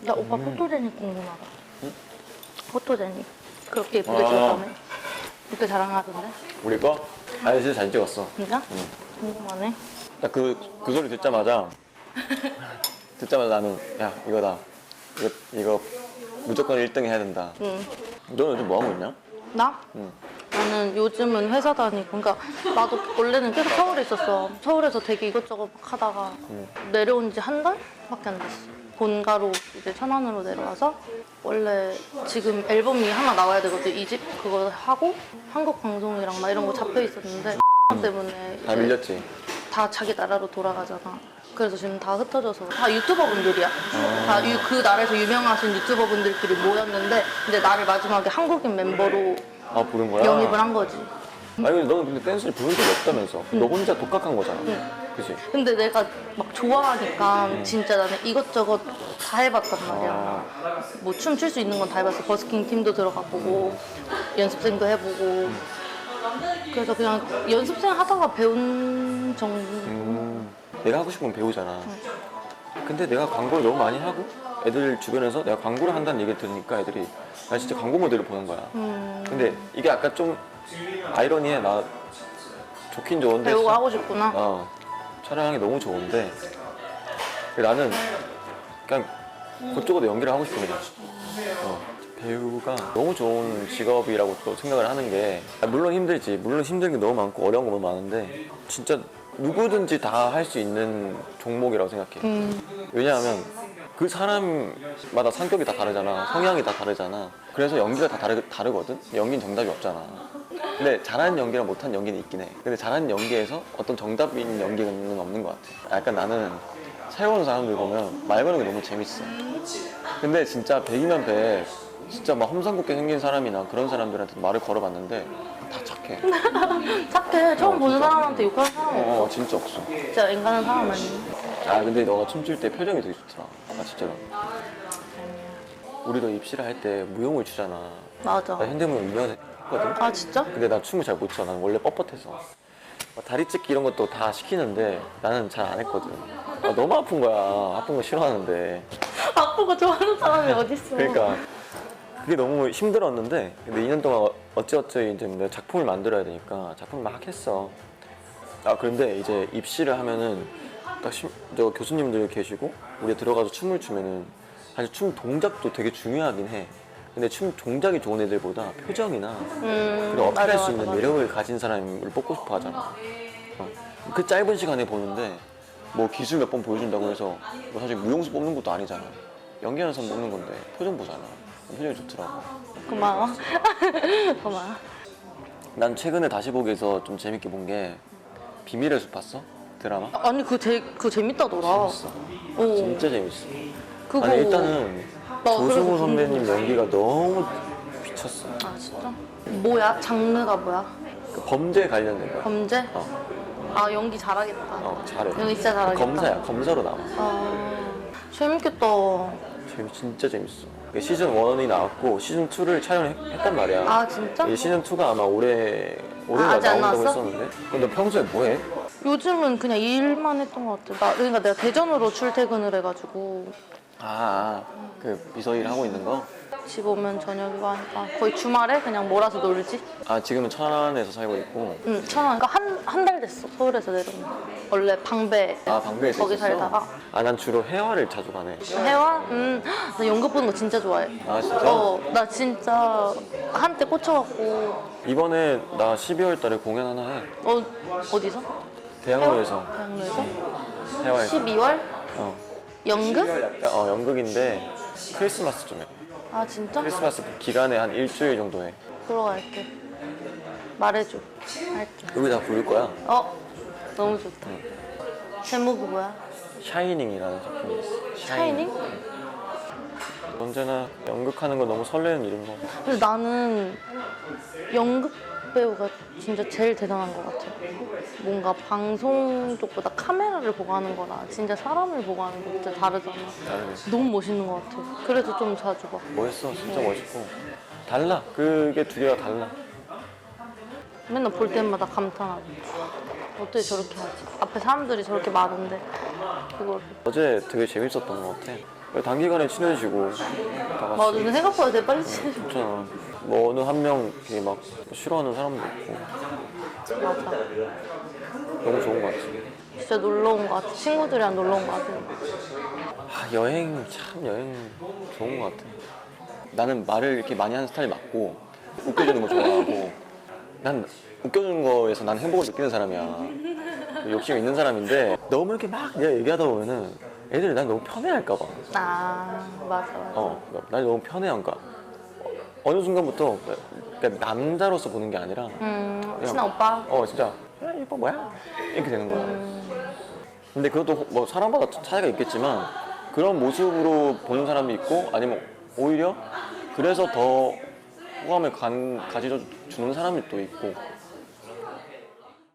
나 오빠 포토제닉 궁금하다. 포토제닉. 그렇게 예쁘게 아. 찍었다며? 이렇게 자랑하던데? 우리 거? 아니 진짜 잘 찍었어. 진짜? 궁금하네. 딱 그, 그 소리 듣자마자 듣자마자 나는 야 이거다. 이거, 이거 무조건 1등 해야 된다. 응. 너는 요즘 뭐 하고 있냐? 나? 응. 나는 요즘은 회사 다니고, 그러니까 나도 원래는 계속 서울에 있었어. 서울에서 되게 이것저것 막 하다가 내려온 지 한 달밖에 안 됐어. 본가로 이제 천안으로 내려와서 원래 지금 앨범이 하나 나와야 되거든. 이 집 그거 하고 한국 방송이랑 막 이런 거 잡혀 있었는데 때문에 다 이제 밀렸지. 다 자기 나라로 돌아가잖아. 그래서 지금 다 흩어져서 다 유튜버분들이야. 다 그 나라에서 유명하신 유튜버분들끼리 모였는데 이제 나를 마지막에 한국인 멤버로 아 부른 거야? 영입을 한 거지. 아니 근데 너는 근데 댄스를 부른 적이 없다면서. 너 혼자 독학한 거잖아. 그치? 근데 내가 막 좋아하니까 진짜 나는 이것저것 다 해봤단 말이야. 아, 뭐춤 출 수 있는 건 다 해봤어. 버스킹 팀도 들어가 보고 연습생도 해보고. 그래서 그냥 연습생 하다가 배운 정도. 음, 내가 하고 싶으면 배우잖아. 근데 내가 광고를 너무 많이 하고 애들 주변에서 내가 광고를 한다는 얘기를 들으니까 애들이 나 진짜 광고 모델을 보는 거야. 음, 근데 이게 아까 좀 아이러니해. 나 좋긴 좋은데 배우고 진짜- 하고 싶구나. 어, 촬영하기 너무 좋은데 나는 그냥 그쪽으로 연기를 하고 싶은 거지. 어, 배우가 너무 좋은 직업이라고 또 생각을 하는 게 아, 물론 힘들지. 물론 힘든 게 너무 많고 어려운 거 너무 많은데 진짜 누구든지 다 할 수 있는 종목이라고 생각해. 음, 왜냐하면 그 사람마다 성격이 다 다르잖아. 성향이 다 다르잖아. 그래서 연기가 다 다르, 다르거든? 연기는 정답이 없잖아. 근데 잘하는 연기랑 못하는 연기는 있긴 해. 근데 잘하는 연기에서 어떤 정답인 연기는 없는 것 같아. 약간 나는 새로운 사람들 보면 말 거는 게 너무 재밌어. 근데 진짜 백이면 백, 진짜 막 험상궂게 생긴 사람이나 그런 사람들한테 말을 걸어봤는데 다 착해. 착해. 처음 어, 보는 진짜. 사람한테 욕하는 사람 없어. 어, 진짜 없어. 진짜 인간은 사람 아니야. 아 근데 너가 춤출 때 표정이 되게 좋더라. 아 진짜로. 우리도 입시를 할 때 무용을 추잖아. 맞아. 나 현대무용 유명 했거든. 아 진짜? 근데 나 춤을 잘 못 춰. 난 원래 뻣뻣해서. 막 다리 찢기 이런 것도 다 시키는데 나는 잘 안 했거든. 아, 너무 아픈 거야. 아픈 거 싫어하는데. 아픈 거 좋아하는 사람이 어딨어. 그러니까 그게 너무 힘들었는데 근데 2년 동안 어찌어찌 이제 내가 작품을 만들어야 되니까 작품을 막 했어. 아 그런데 이제 입시를 하면은 딱 심, 저 교수님들 계시고 우리 들어가서 춤을 추면은 사실 춤 동작도 되게 중요하긴 해. 근데 춤 동작이 좋은 애들보다 표정이나 음, 그리고 어필할 맞아, 수 있는 맞아. 매력을 가진 사람을 뽑고 싶어 하잖아. 어. 그 짧은 시간에 보는데 뭐 기술 몇 번 보여준다고 해서 뭐 사실 무용수 뽑는 것도 아니잖아. 연기하는 사람 뽑는 건데 표정 보잖아. 표정이 좋더라고. 고마워. 고마워. 난 최근에 다시 보기에서 좀 재밌게 본 게 비밀의 숲 봤어? 드라마? 아니 그거, 재, 그거 재밌다더라. 재밌어. 오. 진짜 재밌어. 그거 아니 일단은 조승우 선배님. 연기가 너무 미쳤어. 아 진짜? 뭐야? 장르가 뭐야? 그 범죄에 관련된 거야. 범죄? 어, 아 연기 잘하겠다. 어 잘해. 연기 진짜 잘하겠다. 검사야. 검사로 나와. 아 재밌겠다. 재미 진짜 재밌어. 그 시즌 1이 나왔고 시즌 2를 촬영했단 말이야. 아 진짜? 이 시즌 2가 아마 올해 올해 아, 아직 안 나온다고 나왔어? 했었는데. 근데 평소에 뭐해? 요즘은 그냥 일만 했던 것 같아. 나, 그러니까 내가 대전으로 출퇴근을 해가지고 아, 그 비서 일 하고 있는 거? 집 오면 저녁이고 하니까 거의 주말에 그냥 몰아서 놀지. 아 지금은 천안에서 살고 있고. 응, 천안. 그러니까 한 한 달 됐어. 서울에서 내려온 거. 원래 방배 아 방배에서 거기 있었어? 살다가 아 난 주로 해화를 자주 가네. 해와? 음, 나 연극 보는 거 진짜 좋아해. 아 진짜? 어, 나 진짜 한때 꽂혀갖고 이번에 나 12월 달에 공연 하나 해. 어 어디서? 대학로에서 대학로에서? 해화에서. 12월? 어. 연극? 어 연극인데 크리스마스 좀 해. 아 진짜? 크리스마스 기간에 한 일주일 정도 해. 보러 갈게. 말해줘. 할게. 여기 다 부를 거야. 어, 너무 좋다. 제목이 뭐야? 샤이닝이라는 작품이 있어. 샤이닝? 언제나 연극하는 거 너무 설레는 이름 거. 근데 나는 연극 배우가 진짜 제일 대단한 것 같아. 뭔가 방송 쪽보다 카메라를 보고 하는 거랑 진짜 사람을 보고 하는 거 진짜 다르잖아. 다르지. 너무 멋있는 것 같아. 그래서 좀 자주 봐. 멋있어, 진짜 멋있고. 달라. 그게 두 개가 달라. 맨날 볼 때마다 감탄하고. 어떻게 저렇게 하지? 앞에 사람들이 저렇게 많은데 그걸 어제 되게 재밌었던 것 같아. 단기간에 친해지고 다 맞아, 같이 근데 생각보다 되게 빨리 친해져. 좋잖아. 뭐 어느 한 명 이렇게 막 싫어하는 사람도 있고 맞아. 너무 좋은 것 같아. 진짜 놀러 온 것 같아. 친구들이랑 놀러 온 것 같아. 아, 여행 참 여행 좋은 것 같아. 나는 말을 이렇게 많이 하는 스타일 맞고 웃겨주는 거 좋아하고 난 웃겨주는 거에서 난 행복을 느끼는 사람이야. 욕심 있는 사람인데 너무 이렇게 막 내가 얘기하다 보면은 애들이 난 너무 편해할까 봐. 아, 맞아. 맞아. 어, 날 너무 편해한가. 어느 순간부터 그러니까 남자로서 보는 게 아니라 음, 친한 오빠. 어 진짜 야 이뻐 뭐야 이렇게 되는 거야. 음, 근데 그것도 뭐 사람마다 차이가 있겠지만 그런 모습으로 보는 사람이 있고 아니면 오히려 그래서 더 호감을 간, 가지러 주는 사람이 또 있고